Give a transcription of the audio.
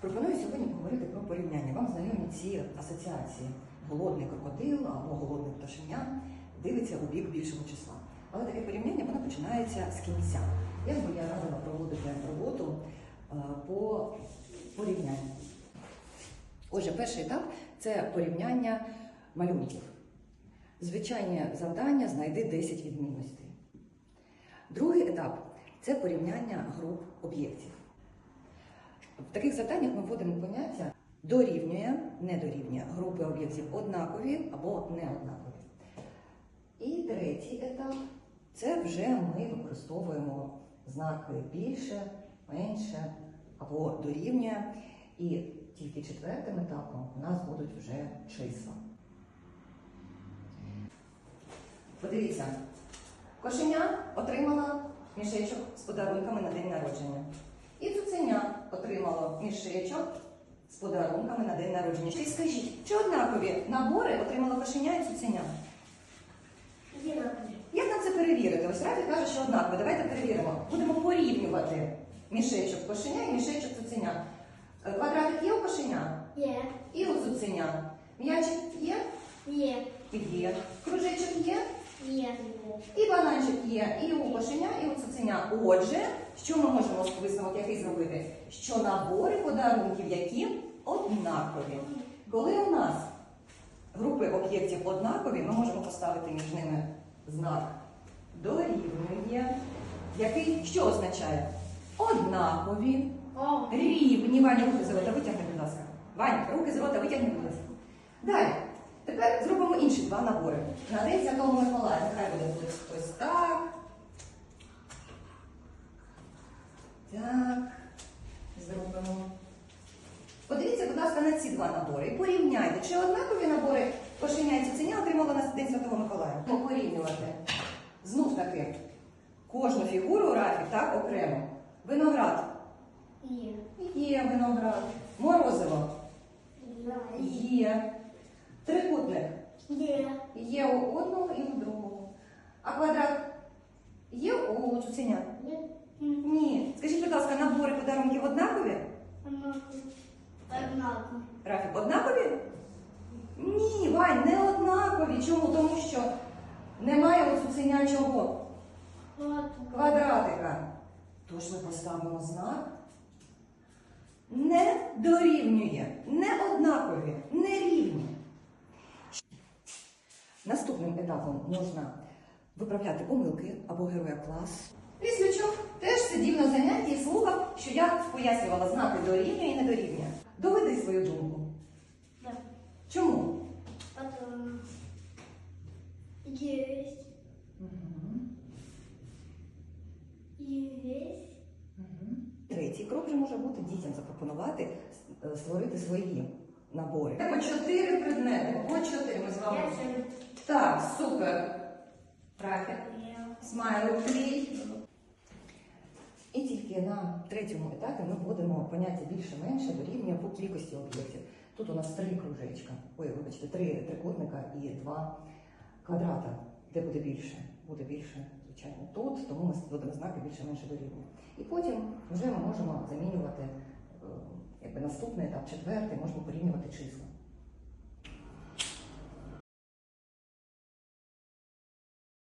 Пропоную сьогодні поговорити про порівняння. Вам знайомі ці асоціації. Голодний крокодил або голодне пташеня дивиться у бік більшого числа. Але таке порівняння воно починається з кінця. Як би я радила проводити роботу е, по порівнянню? Отже, перший етап це порівняння малюнків. Звичайне завдання знайди 10 відмінностей. Другий етап це порівняння груп об'єктів. В таких завданнях ми вводимо поняття дорівнює, не дорівнює групи об'єктів однакові або неоднакові. І третій етап це вже ми використовуємо знаки більше, менше або дорівнює. І тільки четвертим етапом у нас будуть вже числа. Подивіться, кошеня отримала мішечок з подарунками на день народження. Мішечок з подарунками на день народження. І скажіть, чи однакові набори отримало кошеня і цуценя? Як нам це перевірити? Ось Рафі каже, що однаково. Давайте перевіримо. Будемо порівнювати мішечок кошеня і мішечок цуценя. Е, Квадратик є у кошеня Є, і у цуценя. М'ячик є? є, Є. Кружечок є? Є. І бананчик є і у кошеня, і у цуценя. Отже, що ми можемо висновок який зробити? Що набори подарунків, які однакові. Коли у нас групи об'єктів однакові, ми можемо поставити між ними знак дорівнює, який що означає? Однакові, рівні. Ваня, руки з рота витягни, будь ласка. Ваня, руки з рота витягни, будь ласка. Далі. Два набори. На День Святого Миколая. Нехай буде тут ось так. Так. Зробимо. Подивіться, будь ласка, на ці два набори і порівняйте, чи однакові набори кошеня і цуценя отримали на День Святого Миколая. Ну, порівнювати. Знов таки, кожну фігуру Рафі так окремо. Виноград. є. Є виноград. Морозиво. Є. Трикутник. Є. Є у одного і у другого. А квадрат є у цуценя? Є. Ні. Скажіть, будь ласка, набори подарунків однакові? Однаково. Однаково. Рафік, однакові? Ні, Вань, не однакові. Чому? Тому що немає у цуценя чого? Квадратика. Тож ми поставимо знак. Не дорівнює, не однакові, не. Наступним етапом можна виправляти помилки або героя класу. Ліслючок теж сидів на занятті і слухав, що я пояснювала знаки дорівнює і не дорівнює. Доведи свою думку. Да. Чому? Потом. Есть. Есть. Третій крок вже може бути дітям запропонувати е, створити свої набори. По чотири предмети. По чотири ми з вами. Так, супер. Рафік. Смайлик твій. І тільки на третьому етапі ми вводимо поняття більше-менше дорівнює по кількості об'єктів. Тут у нас три кружечка, ой, вибачте, три трикутника і два квадрата. Де буде більше? Буде більше, звичайно, тут, тому ми вводимо знаки більше-менше дорівнює. І потім вже ми можемо замінювати е, якби наступний етап, четвертий, можна порівнювати числа.